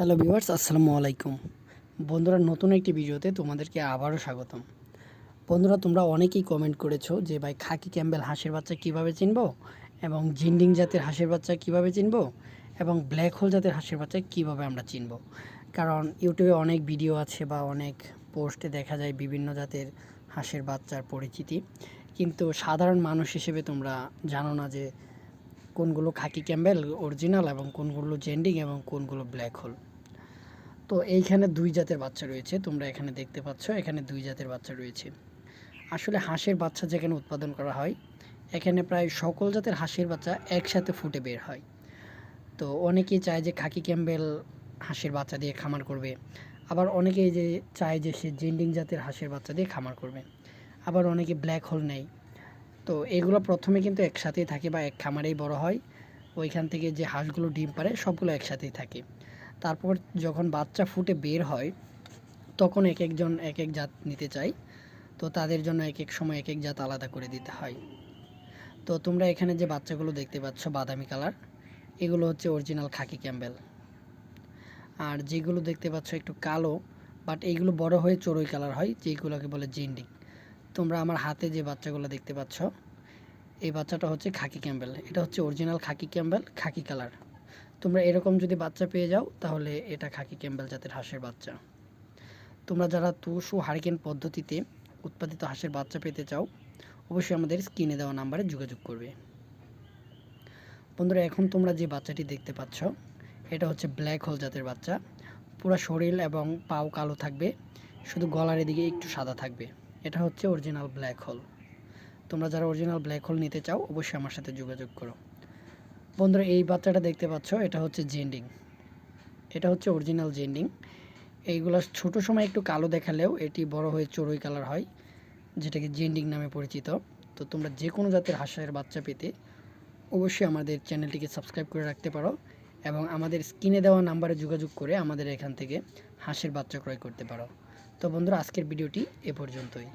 Hello viewers, আসসালামু আলাইকুম। বন্ধুরা, নতুন একটি ভিডিওতে তোমাদেরকে আবারও স্বাগতম। বন্ধুরা, তোমরা অনেকেই কমেন্ট করেছ যে, ভাই, খাকি ক্যাম্বেল হাঁসের বাচ্চা কীভাবে চিনব? এবং জিন্ডিং জাতের হাঁসের বাচ্চা কীভাবে চিনব? এবং ব্ল্যাক হোল জাতের হাঁসের বাচ্চা কীভাবে আমরা চিনব? কারণ ইউটিউবে অনেক ভিডিও আছে বা অনেক পোস্টে দেখা যায় বিভিন্ন জাতের হাঁসের বাচ্চার পরিচিতি। কিন্তু সাধারণ মানুষ হিসেবে তোমরা জানো না যে, কোনগুলো খাকি ক্যাম্বেল অরিজিনাল এবং কোনগুলো জেন্ডিং এবং কোনগুলো ব্ল্যাক হোল তো এইখানে দুই জাতের বাচ্চা রয়েছে, তোমরা এখানে দেখতে পাচ্ছ, এখানে দুই জাতের বাচ্চা রয়েছে। আসলে হাঁসের বাচ্চা যেখানে উৎপাদন করা হয়, এখানে প্রায় সকল জাতের হাঁসের বাচ্চা একসাথে ফুটে বের হয়। তো অনেকেই চায় যে খাকি ক্যাম্বেল হাঁসের বাচ্চা দিয়ে খামার করবে, আবার অনেকেই যে চায় যে সে জেন্ডিং জাতের হাঁসের বাচ্চা দিয়ে খামার করবে, আবার অনেকে ব্ল্যাক হোল নেয়। তো এগুলো প্রথমে কিন্তু একসাথেই থাকে বা এক খামারেই বড় হয়, ওইখান থেকে যে হাঁসগুলো ডিম পারে সবগুলো একসাথেই থাকে। তারপর যখন বাচ্চা ফুটে বের হয়, তখন এক একজন এক এক জাত নিতে চায়। তো তাদের জন্য এক এক সময় এক এক জাত আলাদা করে দিতে হয়। তো তোমরা এখানে যে বাচ্চাগুলো দেখতে পাচ্ছ বাদামি কালার, এগুলো হচ্ছে অরিজিনাল খাকি ক্যাম্বেল। আর যেগুলো দেখতে পাচ্ছ একটু কালো বাট এইগুলো বড় হয়ে চড়ুই কালার হয়, যেগুলোকে বলে জিন্ডিং। তোমরা আমার হাতে যে বাচ্চাগুলো দেখতে পাচ্ছ, এই বাচ্চাটা হচ্ছে খাকি ক্যাম্বেল। এটা হচ্ছে original khaki Campbell, khaki colour. তোমরা এরকম যদি বাচ্চা পেয়ে যাও, তাহলে এটা খাকি ক্যাম্বেল জাতের হাঁসের বাচ্চা। তোমরা যারা তুষ ও হারিকেন পদ্ধতিতে উৎপাদিত হাঁসের বাচ্চা পেতে চাও, অবশ্যই আমাদের স্ক্রিনে দেওয়া নাম্বারে যোগাযোগ করবে। বন্ধুরা, এখন তোমরা যে বাচ্চাটি দেখতে পাচ্ছ, এটা হচ্ছে ব্ল্যাক হোল জাতের বাচ্চা। পুরো শরীর এবং পাও কালো থাকবে, শুধু গলার এদিকে একটু সাদা থাকবে। এটা হচ্ছে অরিজিনাল ব্ল্যাক হোল তোমরা যারা অরিজিনাল ব্ল্যাক হোল নিতে চাও, অবশ্যই আমার সাথে যোগাযোগ করো। বন্ধুরা, এই বাচ্চাটা দেখতে পাচ্ছ, এটা হচ্ছে জেন্ডিং। এটা হচ্ছে অরিজিনাল জেন্ডিং। এইগুলো ছোট সময় একটু কালো দেখালেও এটি বড় হয়ে চড়ুই কালার হয়, যেটাকে জেন্ডিং নামে পরিচিত। তো তোমরা যে কোনো জাতের হাঁসের বাচ্চা পেতে অবশ্যই আমাদের চ্যানেলটিকে সাবস্ক্রাইব করে রাখতে পারো এবং আমাদের স্ক্রিনে দেওয়া নাম্বারে যোগাযোগ করে আমাদের এখান থেকে হাঁসের বাচ্চা ক্রয় করতে পারো। তো বন্ধুরা, আজকের ভিডিওটি এ পর্যন্তই।